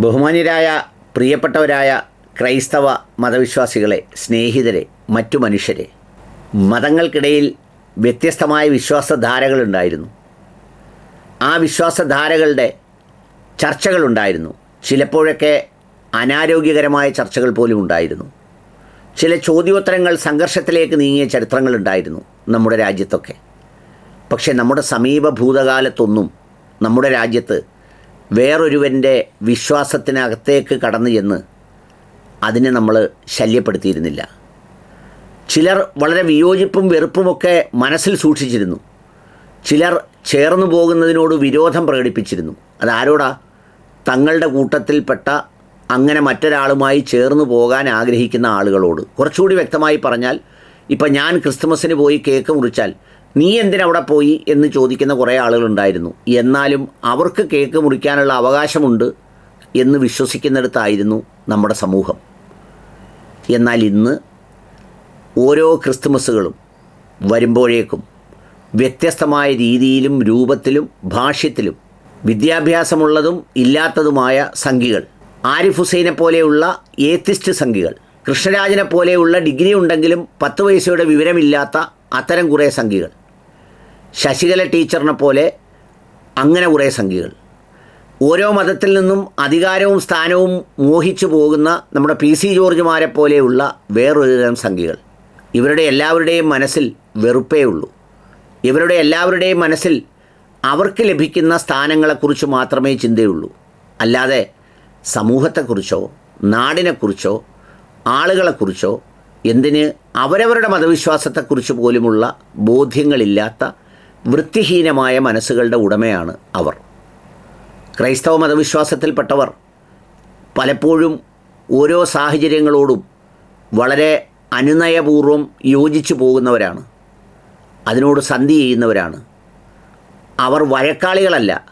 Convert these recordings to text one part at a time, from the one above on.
ബഹുമാന്യരായ പ്രിയപ്പെട്ടവരായ ക്രൈസ്തവ മതവിശ്വാസികളെ സ്നേഹിതരെ മറ്റു മനുഷ്യരെ മതങ്ങൾക്കിടയിൽ വ്യത്യസ്തമായ വിശ്വാസധാരകളുണ്ടായിരുന്നു ആ വിശ്വാസധാരകളുടെ ചർച്ചകളുണ്ടായിരുന്നു ചിലപ്പോഴൊക്കെ അനാരോഗ്യകരമായ ചർച്ചകൾ പോലും ഉണ്ടായിരുന്നു. ചില ചോദ്യോത്തരങ്ങൾ സംഘർഷത്തിലേക്ക് നീങ്ങിയ ചരിത്രങ്ങളുണ്ടായിരുന്നു നമ്മുടെ രാജ്യത്തൊക്കെ. പക്ഷേ നമ്മുടെ സമീപ ഭൂതകാലത്തൊന്നും നമ്മുടെ രാജ്യത്ത് വേറൊരുവന്റെ വിശ്വാസത്തിനകത്തേക്ക് കടന്നു ചെന്ന് അതിനെ നമ്മൾ ശല്യപ്പെടുത്തിയിരുന്നില്ല. ചിലർ വളരെ വിയോജിപ്പും വെറുപ്പുമൊക്കെ മനസ്സിൽ സൂക്ഷിച്ചിരുന്നു. ചിലർ ചേർന്നു പോകുന്നതിനോട് വിരോധം പ്രകടിപ്പിച്ചിരുന്നു. അതാരോടാ? തങ്ങളുടെ കൂട്ടത്തിൽപ്പെട്ട അങ്ങനെ മറ്റൊരാളുമായി ചേർന്നു പോകാൻ ആഗ്രഹിക്കുന്ന ആളുകളോട്. കുറച്ചുകൂടി വ്യക്തമായി പറഞ്ഞാൽ ഇപ്പം ഞാൻ ക്രിസ്തുമസിന് പോയി കേക്ക് മുറിച്ചാൽ നീ എന്തിനവിടെ പോയി എന്ന് ചോദിക്കുന്ന കുറേ ആളുകളുണ്ടായിരുന്നു. എന്നാലും അവർക്ക് കേക്ക് മുറിക്കാനുള്ള അവകാശമുണ്ട് എന്ന് വിശ്വസിക്കുന്നിടത്തായിരുന്നു നമ്മുടെ സമൂഹം. എന്നാൽ ഇന്ന് ഓരോ ക്രിസ്തുമസുകളും വരുമ്പോഴേക്കും വ്യത്യസ്തമായ രീതിയിലും രൂപത്തിലും ഭാഷ്യത്തിലും വിദ്യാഭ്യാസമുള്ളതും ഇല്ലാത്തതുമായ സംഖികൾ ആരിഫ് ഹുസൈനെ പോലെയുള്ള ഏത്തിസ്റ്റ് സംഖികൾ കൃഷ്ണരാജനെ പോലെയുള്ള ഡിഗ്രി ഉണ്ടെങ്കിലും പത്ത് വയസ്സയുടെ വിവരമില്ലാത്ത അത്തരം കുറേ സംഖ്യകൾ ശശികല ടീച്ചറിനെ പോലെ അങ്ങനെ കുറേ സംഖ്യകൾ. ഓരോ മതത്തിൽ നിന്നും അധികാരവും സ്ഥാനവും മോഹിച്ചു പോകുന്ന നമ്മുടെ പി സി ജോർജുമാരെ പോലെയുള്ള വേറൊരു തരം സംഖ്യകൾ. ഇവരുടെ എല്ലാവരുടെയും മനസ്സിൽ വെറുപ്പേ ഉള്ളൂ. ഇവരുടെ എല്ലാവരുടെയും മനസ്സിൽ അവർക്ക് ലഭിക്കുന്ന സ്ഥാനങ്ങളെക്കുറിച്ച് മാത്രമേ ചിന്തയുള്ളൂ. അല്ലാതെ സമൂഹത്തെക്കുറിച്ചോ നാടിനെക്കുറിച്ചോ ആളുകളെക്കുറിച്ചോ എന്തിന് അവരവരുടെ മതവിശ്വാസത്തെക്കുറിച്ച് പോലുമുള്ള ബോധ്യങ്ങളില്ലാത്ത വൃത്തിഹീനമായ മനസ്സുകളുടെ ഉടമയാണ് അവർ. ക്രൈസ്തവ മതവിശ്വാസത്തിൽപ്പെട്ടവർ പലപ്പോഴും ഓരോ സാഹചര്യങ്ങളോടും വളരെ അനുനയപൂർവം യോജിച്ചു പോകുന്നവരാണ്. അതിനോട് സന്ധി ചെയ്യുന്നവരാണ്. അവർ വഴക്കാളികളല്ല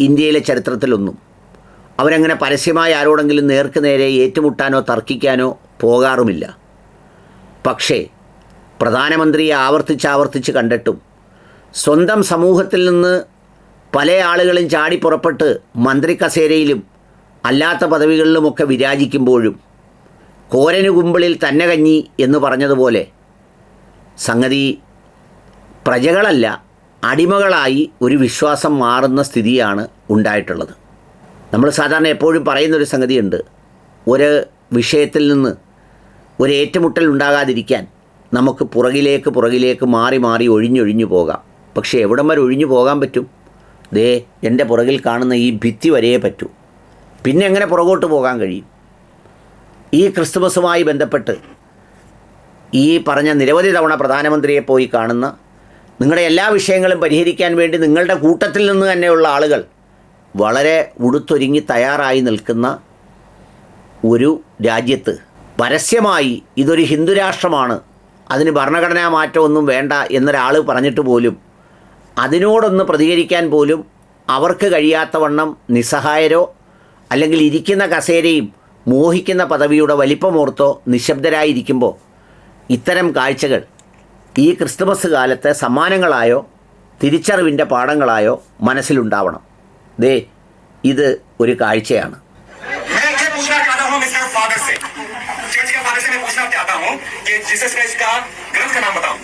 ഇന്ത്യയിലെ ചരിത്രത്തിലൊന്നും. അവരങ്ങനെ പരസ്യമായി ആരോടെങ്കിലും നേർക്ക് നേരെ ഏറ്റുമുട്ടാനോ തർക്കിക്കാനോ പോകാറുമില്ല. പക്ഷേ പ്രധാനമന്ത്രിയെ ആവർത്തിച്ചാവർത്തിച്ച് കണ്ടിട്ടും സ്വന്തം സമൂഹത്തിൽ നിന്ന് പല ആളുകളും ചാടി പുറപ്പെട്ട് മന്ത്രി കസേരയിലും അല്ലാത്ത പദവികളിലുമൊക്കെ വിരാജിക്കുമ്പോഴും കോരനു കുമ്പിളിൽ തന്നെ കഞ്ഞി എന്ന് പറഞ്ഞതുപോലെ സംഗതി പ്രജകളല്ല അടിമകളായി ഒരു വിശ്വാസം മാറുന്ന സ്ഥിതിയാണ് ഉണ്ടായിട്ടുള്ളത്. നമ്മൾ സാധാരണ എപ്പോഴും പറയുന്നൊരു സംഗതിയുണ്ട് ഒരു വിഷയത്തിൽ നിന്ന് ഒരു ഏറ്റുമുട്ടൽ ഉണ്ടാകാതിരിക്കാൻ നമുക്ക് പുറകിലേക്ക് പുറകിലേക്ക് മാറി മാറി ഒഴിഞ്ഞൊഴിഞ്ഞു പോകാം. പക്ഷേ എവിടം വരെ ഒഴിഞ്ഞു പോകാൻ പറ്റും? ദേ എന്റെ പുറകിൽ കാണുന്ന ഈ ഭിത്തി വരെയേ പറ്റൂ. പിന്നെ എങ്ങനെ പുറകോട്ട് പോകാൻ കഴിയും? ഈ ക്രിസ്തുമസുമായി ബന്ധപ്പെട്ട് ഈ പറഞ്ഞ നിരവധി തവണ പ്രധാനമന്ത്രിയെ പോയി കാണുന്ന നിങ്ങളുടെ എല്ലാ വിഷയങ്ങളും പരിഹരിക്കാൻ വേണ്ടി നിങ്ങളുടെ കൂട്ടത്തിൽ നിന്ന് തന്നെയുള്ള ആളുകൾ വളരെ ഉടുത്തൊരുങ്ങി തയ്യാറായി നിൽക്കുന്ന ഒരു രാജ്യത്ത് പരസ്യമായി ഇതൊരു ഹിന്ദുരാഷ്ട്രമാണ്. അതിന് ഭരണഘടനാ മാറ്റമൊന്നും വേണ്ട എന്നൊരാൾ പറഞ്ഞിട്ട് പോലും അതിനോടൊന്ന് പ്രതികരിക്കാൻ പോലും അവർക്ക് കഴിയാത്തവണ്ണം നിസ്സഹായരോ അല്ലെങ്കിൽ ഇരിക്കുന്ന കസേരയും മോഹിക്കുന്ന പദവിയുടെ വലിപ്പമോർത്തോ നിശബ്ദരായിരിക്കുമ്പോൾ ഇത്തരം കാഴ്ചകൾ ഈ ക്രിസ്തുമസ് കാലത്തെ സമ്മാനങ്ങളായോ തിരിച്ചറിവിൻ്റെ പാഠങ്ങളായോ മനസ്സിലുണ്ടാവണം ദേ ഇത് ഒരു കാഴ്ചയാണ് मैं ये पूछना चाहता हूँ मिस्टर फादर से चर्च के फादर से मैं पूछना चाहता हूँ कि जीसस क्राइस्ट का ग्रंथ का नाम बताओ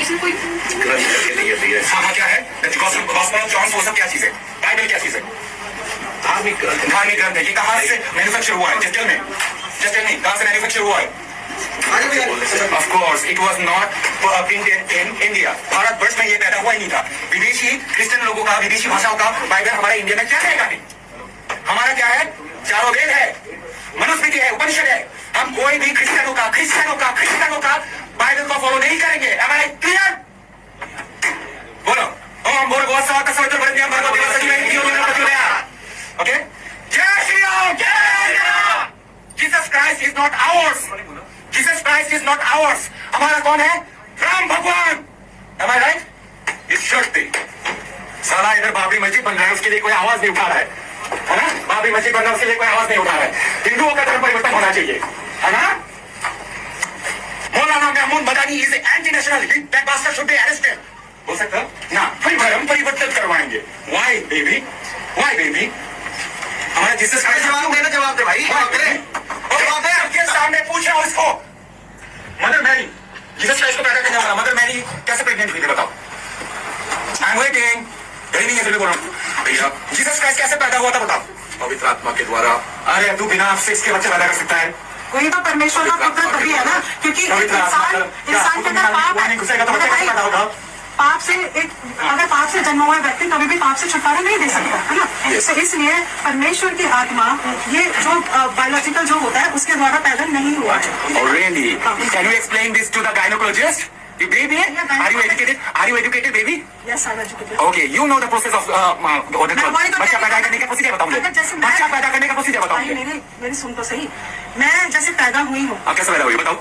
इसमें कोई ग्रंथ के लिए दिया हाँ। हाँ क्या है? गॉस्पेल वो सब क्या चीज़ है? बाइबल क्या चीज़ है? धार्मिक ग्रंथ। धार्मिक ग्रंथ है ये कहाँ से मैन्युफैक्चर हुआ है? जस्ट टेल मी जस्ट कहाँ से मैन्युफैक्चर हुआ है? Of course, it was not printed in India. Bharat वर्ष में ये पैदा हुआ ही नहीं था। विदेशी क्रिश्चियन लोगों का विदेशी भाषाओं का बाइबल हमारे इंडिया में क्या रहेगा नहीं हमारा क्या है? चारों वेद है। मनुस्मृति है उपनिषद है। हम कोई भी क्रिश्चियनों का क्रिश्चियनों का क्रिश्चियनों का बाइबल को फॉलो नहीं करेंगे। I clear? बोलो। ओम बोलो, बहुत सवा का सवत्र भरत नियम भरत देव सजी में हिंदी में पति होया ओके जय श्री राम, जय Shri Ram. Jesus Christ is not ours Jesus Christ is not ours हमारा कौन है? राम भगवान। Am I right? इस शर्त पे साला इधर बाबरी मस्जिद बन रहा है, उसके लिए कोई आवाज़ नहीं उठा रहा है। है ना? बाबरी मस्जिद बन रहा है, उसके लिए कोई आवाज़ नहीं उठा रहा है। हिंदुओं का धर्म परिवर्तन होना चाहिए। है ना? Maulana Mahmood Madani is anti national that bastard should be arrested हो सकता ना फिर धर्म परिवर्तन करवाएँगे। व्हाई बेबी व्हाई बेबी हमारा जीसस क्राइस्ट भाई जवाब दे। जवाब दे। सबके सामने पूछ रहा हूँ इसको। मदर मैरी जीसस क्राइस्ट को पैदा करने वाला मदर मैरी कैसे प्रेग्नेंट हुई थी बताओ। आई एम वेटिंग यही नहीं है इसलिए बोल रहा हूँ। भैया जीसस क्राइस्ट कैसे पैदा हुआ था बताओ। पवित्र आत्मा के द्वारा। अरे तू बिना सेक्स के बच्चे पैदा कर सकता है। वही तो परमेश्वर का पुत्र तभी है ना क्योंकि इंसान इंसान के अंदर पाप घुसेगा तो होगा? पाप से एक अगर पाप से जन्मा हुआ व्यक्ति कभी भी पाप से छुटकारा नहीं दे सकता है ना तो इसलिए परमेश्वर की आत्मा ये जो बायोलॉजिकल जो होता है उसके द्वारा पैदा नहीं हुआ है? Can you baby? Are you educated? Are you educated, baby? Yes I educated Okay, you know the process of uh, uh, called- वही तो बच्चा पैदा हूँ। करने का प्रोसीजर मुझे मैं- पैदा करने का प्रोसीजर बताओ भाई मुझे मेरी मेरी सुन तो सही मैं जैसे पैदा हुई हूँ आप कैसे पैदा हुई बताओ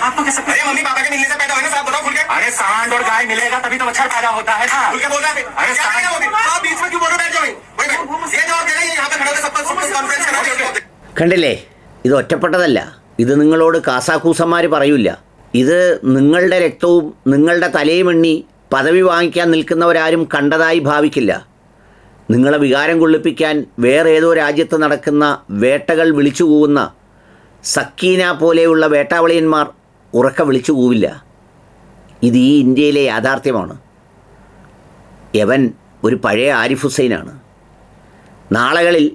आपको कैसे अरे मम्मी पापा के मिलने से पैदा हुई ना साहब बताओ खुल के अरे सांड और गाय मिलेगा तभी तो बच्चा पैदा होता है ना खुल के बोल रहा है अरे सांड आप बीच में क्यों बोल रहे हो बैठ जाओ वही बैठ ये जवाब देना यहाँ पे खड़े होकर सब सब कॉन्फ्रेंस करो കണ്ടില്ലേ ഇത് ഒറ്റപ്പെട്ടതല്ല ഇത് നിങ്ങളോട് കാസാക്കൂസന്മാർ പറയൂല ഇത് നിങ്ങളുടെ രക്തവും നിങ്ങളുടെ തലയും എണ്ണി പദവി വാങ്ങിക്കാൻ നിൽക്കുന്നവരാരും കണ്ടതായി ഭാവിക്കില്ല നിങ്ങളെ വികാരം കൊള്ളിപ്പിക്കാൻ വേറെ ഏതോ രാജ്യത്ത് നടക്കുന്ന വേട്ടകൾ വിളിച്ചു കൂവുന്ന സക്കീന പോലെയുള്ള വേട്ടാവളിയന്മാർ ഉറക്ക വിളിച്ചു കൂവില്ല. ഇത് ഈ ഇന്ത്യയിലെ യാഥാർത്ഥ്യമാണ്. യവൻ ഒരു പഴയ ആരിഫ് ഹുസൈനാണ്. നാളകളിൽ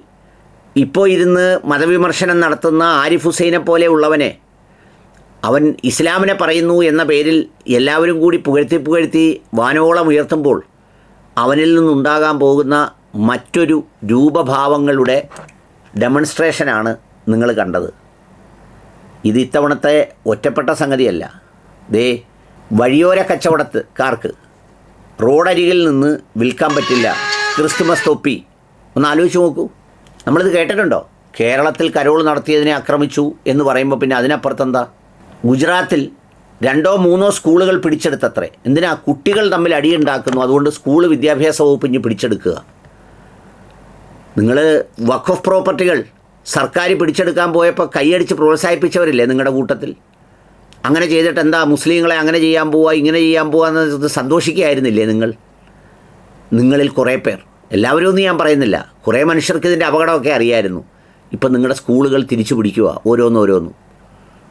ഇപ്പോൾ ഇരുന്ന് മതവിമർശനം നടത്തുന്ന ആരിഫ് ഹുസൈനെ പോലെ ഉള്ളവനെ അവൻ ഇസ്ലാമിനെ പറയുന്നു എന്ന പേരിൽ എല്ലാവരും കൂടി പുകഴ്ത്തി പുകഴ്ത്തി വാനോളം ഉയർത്തുമ്പോൾ അവനിൽ നിന്നുണ്ടാകാൻ പോകുന്ന മറ്റൊരു രൂപഭാവങ്ങളുടെ ഡെമൺസ്ട്രേഷനാണ് നിങ്ങൾ കണ്ടത്. ഇത് ഇത്തവണത്തെ ഒറ്റപ്പെട്ട സംഗതിയല്ല. ദേ വഴിയോര കച്ചവടക്കാർക്ക് റോഡരികിൽ നിന്ന് വിൽക്കാൻ പറ്റില്ല ക്രിസ്തുമസ് തൊപ്പി. ഒന്ന് ആലോചിച്ച് നോക്കൂ. നമ്മളിത് കേട്ടിട്ടുണ്ടോ? കേരളത്തിൽ കരോൾ നടത്തിയതിനെ ആക്രമിച്ചു എന്ന് പറയുമ്പോൾ പിന്നെ അതിനപ്പുറത്തെന്താ? ഗുജറാത്തിൽ രണ്ടോ മൂന്നോ സ്കൂളുകൾ പിടിച്ചെടുത്തത്രേ. എന്തിനാ? കുട്ടികൾ തമ്മിൽ അടിയുണ്ടാക്കുന്നു. അതുകൊണ്ട് സ്കൂൾ വിദ്യാഭ്യാസ വകുപ്പ് ഇനി പിടിച്ചെടുക്കുക. നിങ്ങൾ വഖഫ് പ്രോപ്പർട്ടികൾ സർക്കാർ പിടിച്ചെടുക്കാൻ പോയപ്പോൾ കൈയടിച്ച് പ്രോത്സാഹിപ്പിച്ചവരില്ലേ നിങ്ങളുടെ കൂട്ടത്തിൽ? അങ്ങനെ ചെയ്തിട്ട് എന്താ മുസ്ലിങ്ങളെ അങ്ങനെ ചെയ്യാൻ പോവുക ഇങ്ങനെ ചെയ്യാൻ പോവുക എന്ന് സന്തോഷിക്കുകയായിരുന്നില്ലേ നിങ്ങൾ? നിങ്ങളിൽ കുറേ പേർ. എല്ലാവരും ഒന്നും ഞാൻ പറയുന്നില്ല. കുറേ മനുഷ്യർക്ക് ഇതിന്റെ അപകടമൊക്കെ അറിയായിരുന്നു. ഇപ്പം നിങ്ങളുടെ സ്കൂളുകൾ തിരിച്ചു പിടിക്കുക ഓരോന്നോരോന്നും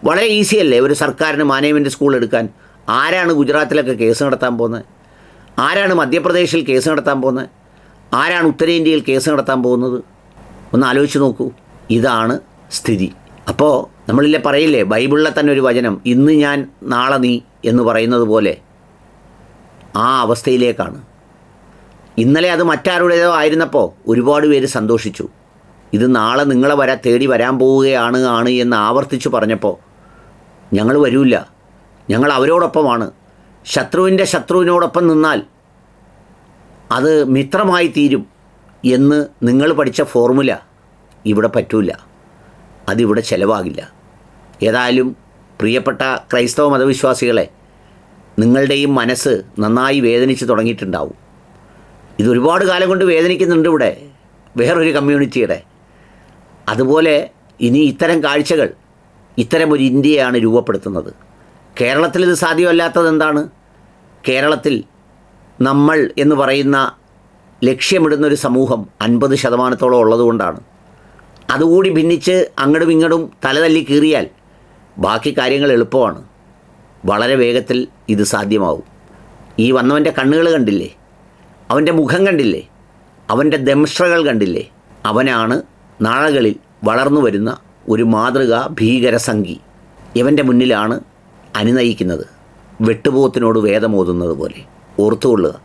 വളരെ ഈസി അല്ലേ ഒരു സർക്കാരിന് മാനേജ്മെന്റ് സ്കൂൾ എടുക്കാൻ? ആരാണ് ഗുജറാത്തിലൊക്കെ കേസ് നടത്താൻ പോകുന്നത് ആരാണ് മധ്യപ്രദേശിൽ കേസ് നടത്താൻ പോകുന്നത് ആരാണ് ഉത്തരേന്ത്യയിൽ കേസ് നടത്താൻ പോകുന്നത്? ഒന്ന് ആലോചിച്ച് നോക്കൂ. ഇതാണ് സ്ഥിതി. അപ്പോൾ നമ്മളില്ലേ പറയില്ലേ ബൈബിളിലെ തന്നെ ഒരു വചനം ഇന്ന് ഞാൻ നാളെ നീ എന്ന് പറയുന്നത് പോലെ ആ അവസ്ഥയിലേക്കാണ്. ഇന്നലെ അത് മറ്റാരുടേതോ ആയിരുന്നപ്പോൾ ഒരുപാട് പേര് സന്തോഷിച്ചു. ഇത് നാളെ നിങ്ങളെ വരാ തേടി വരാൻ പോവുകയാണ് ആണ് എന്ന് ആവർത്തിച്ചു പറഞ്ഞപ്പോൾ ഞങ്ങൾ വരൂല്ല ഞങ്ങൾ അവരോടൊപ്പമാണ്. ശത്രുവിന്റെ ശത്രുവിനോടൊപ്പം നിന്നാൽ അത് മിത്രമായി തീരും എന്ന് നിങ്ങൾ പഠിച്ച ഫോർമുല ഇവിടെ പറ്റൂല. അതിവിടെ ചിലവാകില്ല. ഏതായാലും പ്രിയപ്പെട്ട ക്രൈസ്തവ മതവിശ്വാസികളെ നിങ്ങളുടെയും മനസ്സ് നന്നായി വേദനിച്ച് തുടങ്ങിയിട്ടുണ്ടാവും. ഇതൊരുപാട് കാലം കൊണ്ട് വേദനിക്കുന്നുണ്ട് ഇവിടെ വേറൊരു കമ്മ്യൂണിറ്റിയുടെ. അതുപോലെ ഇനി ഇത്തരം കാഴ്ചകൾ ഇത്തരം ഒരു ഇന്ത്യയാണ് രൂപപ്പെടുത്തുന്നത്. കേരളത്തിൽ ഇത് സാധ്യമല്ലാത്തത് എന്താണ്? കേരളത്തിൽ നമ്മൾ എന്ന് പറയുന്ന ലക്ഷ്യമിടുന്ന ഒരു സമൂഹം അൻപത് ശതമാനത്തോളം ഉള്ളതുകൊണ്ടാണ് അതുകൂടി ഭിന്നിച്ച് അങ്ങടും ഇങ്ങടും തലതല്ലി കീറിയാൽ ബാക്കി കാര്യങ്ങൾ എളുപ്പമാണ്. വളരെ വേഗത്തിൽ ഇത് സാധ്യമാവും. ഈ വന്നവന്റെ കണ്ണുകൾ കണ്ടില്ലേ? അവന്റെ മുഖം കണ്ടില്ലേ? അവന്റെ ദംഷ്ട്രകൾ കണ്ടില്ലേ? അവനാണ് നാളകളിൽ വളർന്നു വരുന്ന ഒരു മാതൃകാ ഭീകരസംഖി ഇവന്റെ മുന്നിലാണ് അനുനയിക്കുന്നത്. വെട്ടുപോത്തിനോട് വേദമോതുന്നത് പോലെ. ഓർത്തുകൊള്ളുക.